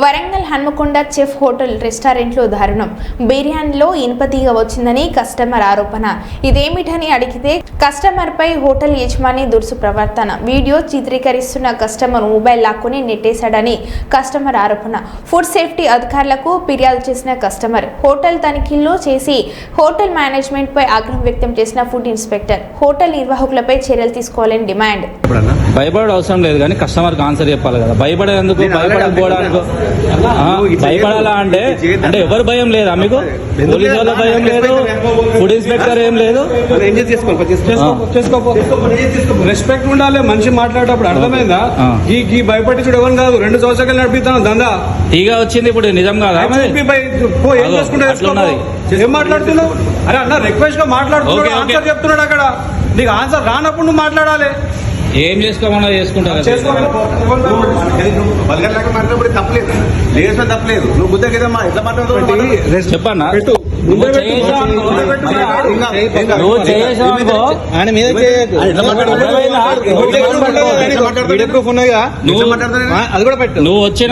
Warangal Hanamkonda chef hotel రెస్టారెంట్లో దారుణం. బిర్యానీలో ఇనుపతీగ వచ్చిందని కస్టమర్ ఆరోపణ. ఇదేమిటని అడిగితే కస్టమర్ పై హోటల్ యజమాని దురుసు ప్రవర్తన. వీడియో చిత్రీకరిస్తున్న కస్టమర్ మొబైల్ లాక్కుని నెట్టేశాడని కస్టమర్ ఆరోపణ. ఫుడ్ సేఫ్టీ అధికారులకు ఫిర్యాదు చేసిన కస్టమర్. హోటల్ తనిఖీల్లో చేసి హోటల్ మేనేజ్మెంట్ పై ఆగ్రహం వ్యక్తం చేసిన ఫుడ్ ఇన్స్పెక్టర్. హోటల్ నిర్వాహకులపై చర్యలు తీసుకోవాలని డిమాండ్. భయపడే అవసరం లేదు కానీ కస్టమర్కి ఆన్సర్ చెప్పాలి కదా. భయపడేందుకు భయపడకపోవడానికి భయపడాలా అంటే. అంటే ఎవరు భయం లేదా మీకు పోలీస్ వాళ్ళ? భయం లేదు? ఫుడ్ ఇన్స్పెక్టర్ ఏం లేదు? రెస్పెక్ట్ ఉండాలి మనిషి మాట్లాడేటప్పుడు అర్థమైందా. ఈ ఈ భయపట్టించుడు ఎవరు కాదు. రెండు సంవత్సరాలు నడిపిస్తాను దందా. ఈగ వచ్చింది ఇప్పుడు నిజం కాదా? ఏం మాట్లాడుతున్నావు? అరే అన్న రిక్వెస్ట్గా మాట్లాడుతున్నాడు. ఆన్సర్ చెప్తున్నాడు అక్కడ. నీకు ఆన్సర్ రానప్పుడు నువ్వు మాట్లాడాలి. ఏం చేసుకోమన్నా చేసుకుంటా బల్గర్ లాగా తప్పలేదు. తప్పలేదు. నువ్వు బుద్ధ కదమ్మా ఎట్లా మాట్లాడుతున్నావు చెప్పన్నా? పెట్టు. నువ్వు. ఆయన మీద? వీడియో ప్రూఫ్ అది కూడా పెట్టు. వచ్చిన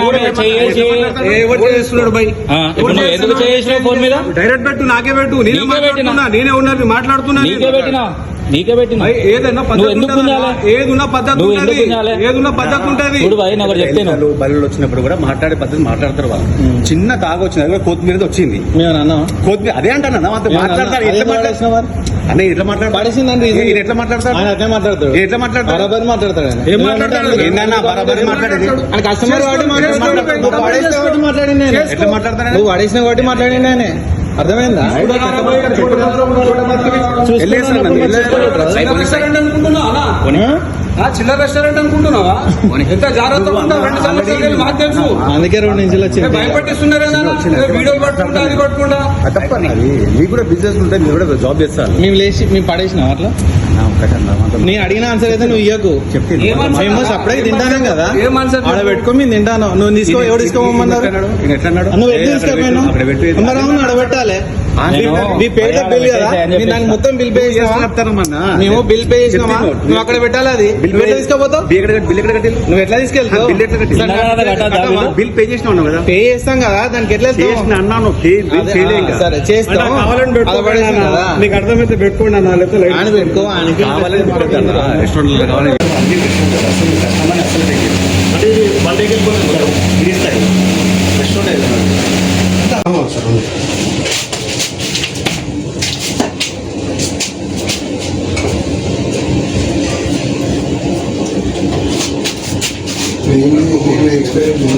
చేస్తున్నాడు బై ఎందుకు చేసినావు ఫోన్ మీద? డైరెక్ట్ పెట్టు నాకే పెట్టు. నేనే మాట్లాడుతున్నా. నేనే ఉన్నది మాట్లాడుతున్నా నీకే నేను. పెట్టినా నీకే పెట్టినా అయ్ ఏదైనా నువ్వు పద్ధతి ఎందుకు ఉంటుందన్నా? గుంజాలి? ఏదున్నా పద్ధతి నువ్వు ఉంటది ఎందుకు గుంజాలి? ఏదున్నా పద్ధతి ఉంటది చూడు భయ్ నాకు ఒకటి చెప్తాను వచ్చినప్పుడు కూడా మాట్లాడే పద్ధతి మాట్లాడతారు వాళ్ళు. చిన్న తాగు వచ్చింది అది కూడా కొత్తిమీర వచ్చింది. కొత్తిమీర అదే అంటాను మాట్లాడతారు. ఎట్లా మాట్లాడతారు అన్న ఎట్లా. ఈయన ఎట్లా మాట్లాడతారు? ఆయన అట్లే మాట్లాడతాడు. ఎట్లా మాట్లాడతారు? బరాబర్ మాట్లాడతాడు. ఏం మాట్లాడతాడు? ఏందన్నా బరాబరి మాట్లాడేది? ఆయన కస్టమర్ కాబట్టి. నువ్వు కాబట్టి నువ్వు ఆయన. అర్థమైందా? వెళ్ళేసాను. చిల్లర రెస్టారెంట్ అనుకుంటున్నావా అన్నా? ఆ, చిల్లర రెస్టారెంట్ అనుకుంటున్నావా? ఎంత జాగ్రత్తగా ఉంటావు? రెండు సంవత్సరాలు మాకు తెలుసు. అందుకే రెండు ఏ, వచ్చింది భయపెట్టిస్తున్నారు పట్టుకుంటా అది పట్టుకుంటా. మీకు కూడా బిజినెస్ ఉంటే మీరు కూడా జాబ్ చేస్తారు. మేము లేచి మేము పడేసినాం అట్లా? నేను అడిగిన ఆన్సర్ అయితే నువ్వు ఇయ్యకు? మేము సపరేట్ తింటానం కదా? ఆడ పెట్టుకో మేము తింటాను. నువ్వు తీసుకో ఎవడు తీసుకోమన్నారు? ఈయన ఎట్లా అన్నాడు? నువ్వు ఎట్లా అక్కడ తీసుకోపోయాను ఆడ పెట్టాలి మీ బిల్ కదా? దానికి మొత్తం బిల్ పే చేసి చేసినా. మేము బిల్ పే చేసినామా చెప్తున్నావు. నువ్వు అక్కడ పెట్టాలి అది? బిల్ ఎట్లా తీసుకోపోతావు? బిల్ ఎక్కడ బిల్ ఎక్కడ కట్టాలి? నువ్వు ఎట్లా తీసుకెళ్తావు? బిల్ ఎట్లా వీళ్ళు? బిల్ పే చేసిన ఉన్నావు కదా? పే చేస్తాం కదా దానికి ఎట్లా? చేసిన అన్నాను సరే చేస్తాం. నీకు అర్థమైతే పెట్టుకోండి అన్న లేకపోతే ఆయన పెట్టుకో ఆయనకి కావాలని పెట్టుకుంటాను రెస్టారెంట్లో కావాలి.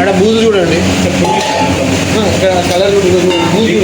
ఆడ బూజు చూడండి. ఇక్కడ కలర్ బూజు.